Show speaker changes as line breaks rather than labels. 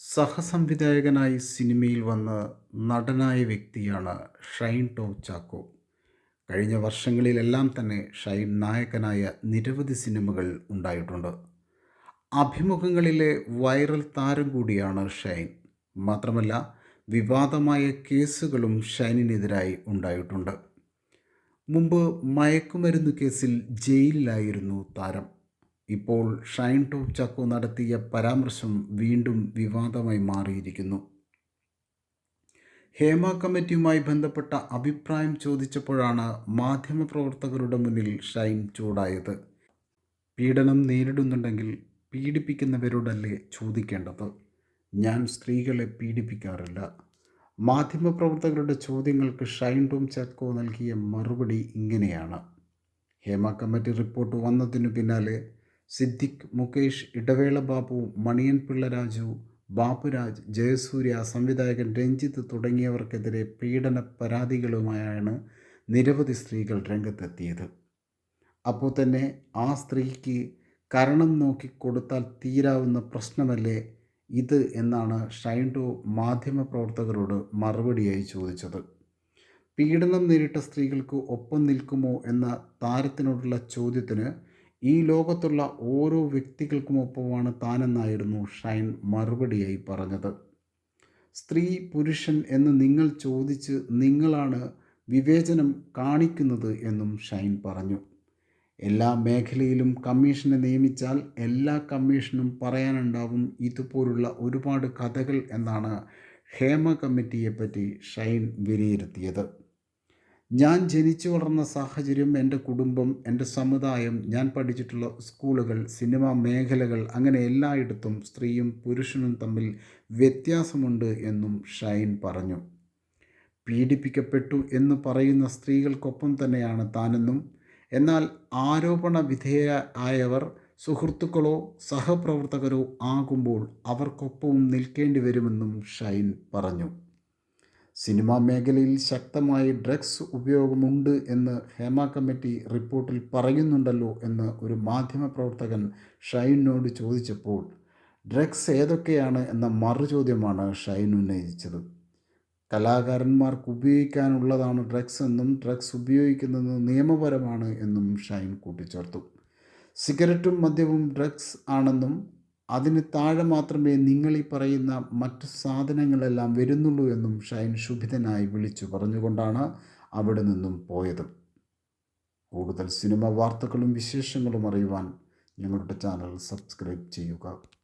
സഹസംവിധായകനായി സിനിമയിൽ വന്ന നടനായ വ്യക്തിയാണ് ഷൈൻ ടോം ചാക്കോ. കഴിഞ്ഞ വർഷങ്ങളിലെല്ലാം തന്നെ ഷൈൻ നായകനായ നിരവധി സിനിമകൾ ഉണ്ടായിട്ടുണ്ട്. അഭിമുഖങ്ങളിലെ വൈറൽ താരം കൂടിയാണ് ഷൈൻ. മാത്രമല്ല വിവാദമായ കേസുകളും ഷൈനിനെതിരായി ഉണ്ടായിട്ടുണ്ട്. മുമ്പ് മയക്കുമരുന്ന് കേസിൽ ജയിലിലായിരുന്നു താരം. ഇപ്പോൾ ഷൈൻ ടോം ചക്കു നടത്തിയ പരാമർശം വീണ്ടും വിവാദമായി മാറിയിരിക്കുന്നു. ഹേമ കമ്മിറ്റിയുമായി ബന്ധപ്പെട്ട അഭിപ്രായം ചോദിച്ചപ്പോഴാണ് മാധ്യമപ്രവർത്തകരുടെ മുന്നിൽ ഷൈൻ ചൂടായത്. പീഡനം നേരിടുന്നുണ്ടെങ്കിൽ പീഡിപ്പിക്കുന്നവരോടല്ലേ ചോദിക്കേണ്ടത്? ഞാൻ സ്ത്രീകളെ പീഡിപ്പിക്കാറില്ല. മാധ്യമപ്രവർത്തകരുടെ ചോദ്യങ്ങൾക്ക് ഷൈൻ ടോം ചാക്കോ നൽകിയ മറുപടി ഇങ്ങനെയാണ്. ഹേമ കമ്മിറ്റി റിപ്പോർട്ട് വന്നതിനു പിന്നാലെ സിദ്ദിഖ് മുകേഷ് ഇടവേള ബാബു മണിയൻ പിള്ള രാജു ബാബുരാജ് ജയസൂര്യ സംവിധായകൻ രഞ്ജിത്ത് തുടങ്ങിയവർക്കെതിരെ പീഡന പരാതികളുമായാണ് നിരവധി സ്ത്രീകൾ രംഗത്തെത്തിയത്. അപ്പോൾ തന്നെ ആ സ്ത്രീക്ക് കരണം നോക്കി കൊടുത്താൽ തീരാവുന്ന പ്രശ്നമല്ലേ ഇത് എന്നാണ് ഷൈൻ ടു മാധ്യമപ്രവർത്തകരോട് മറുപടിയായി ചോദിച്ചത്. പീഡനം നേരിട്ട സ്ത്രീകൾക്ക് ഒപ്പം നിൽക്കുമോ എന്ന താരത്തിനോടുള്ള ചോദ്യത്തിന് ഈ ലോകത്തുള്ള ഓരോ വ്യക്തികൾക്കുമൊപ്പമാണ് താനെന്നായിരുന്നു ഷൈൻ മറുപടിയായി പറഞ്ഞത്. സ്ത്രീ പുരുഷൻ എന്ന് നിങ്ങൾ ചോദിച്ച് നിങ്ങളാണ് വിവേചനം കാണിക്കുന്നത് എന്നും ഷൈൻ പറഞ്ഞു. എല്ലാ മേഖലയിലും കമ്മീഷനെ നിയമിച്ചാൽ എല്ലാ കമ്മീഷനും പറയാനുണ്ടാവും ഇതുപോലുള്ള ഒരുപാട് കഥകൾ എന്നാണ് ഹേമ കമ്മിറ്റിയെപ്പറ്റി ഷൈൻ വിലയിരുത്തിയത്. ഞാൻ ജനിച്ചു വളർന്ന സാഹചര്യം എന്റെ കുടുംബം എന്റെ സമുദായം ഞാൻ പഠിച്ചിട്ടുള്ള സ്കൂളുകൾ സിനിമാ മേഖലകൾ അങ്ങനെ എല്ലായിടത്തും സ്ത്രീയും പുരുഷനും തമ്മിൽ വ്യത്യാസമുണ്ട് എന്നും ഷൈൻ പറഞ്ഞു. പീഡിപ്പിക്കപ്പെട്ടു എന്ന് പറയുന്ന സ്ത്രീകൾക്കൊപ്പം തന്നെയാണ് താനെന്നും എന്നാൽ ആരോപണ വിധേയരായവർ സുഹൃത്തുക്കളോ സഹപ്രവർത്തകരോ ആകുമ്പോൾ അവർക്കൊപ്പവും നിൽക്കേണ്ടി വരുമെന്നും ഷൈൻ പറഞ്ഞു. സിനിമാ മേഖലയിൽ ശക്തമായി ഡ്രഗ്സ് ഉപയോഗമുണ്ട് എന്ന് ഹേമ കമ്മിറ്റി റിപ്പോർട്ടിൽ പറയുന്നുണ്ടല്ലോ എന്ന് ഒരു മാധ്യമപ്രവർത്തകൻ ഷൈനോട് ചോദിച്ചപ്പോൾ ഡ്രഗ്സ് ഏതൊക്കെയാണ് എന്ന മറുചോദ്യമാണ് ഷൈൻ ഉന്നയിച്ചത്. കലാകാരന്മാർക്ക് ഉപയോഗിക്കാനുള്ളതാണ് ഡ്രഗ്സ് എന്നും ഡ്രഗ്സ് ഉപയോഗിക്കുന്നത് നിയമപരമാണ് എന്നും ഷൈൻ കൂട്ടിച്ചേർത്തു. സിഗരറ്റും മദ്യവും ഡ്രഗ്സ് ആണെന്നും അതിന് താഴെ മാത്രമേ നിങ്ങൾ ഈ പറയുന്ന മറ്റ് സാധനങ്ങളെല്ലാം വരുന്നുള്ളൂ എന്നും ഷൈൻ ശുഭിതനായി വിളിച്ചു പറഞ്ഞുകൊണ്ടാണ് അവിടെ നിന്നും പോയത്. കൂടുതൽ സിനിമ വാർത്തകളും വിശേഷങ്ങളും അറിയുവാൻ ഞങ്ങളുടെ ചാനൽ സബ്സ്ക്രൈബ് ചെയ്യുക.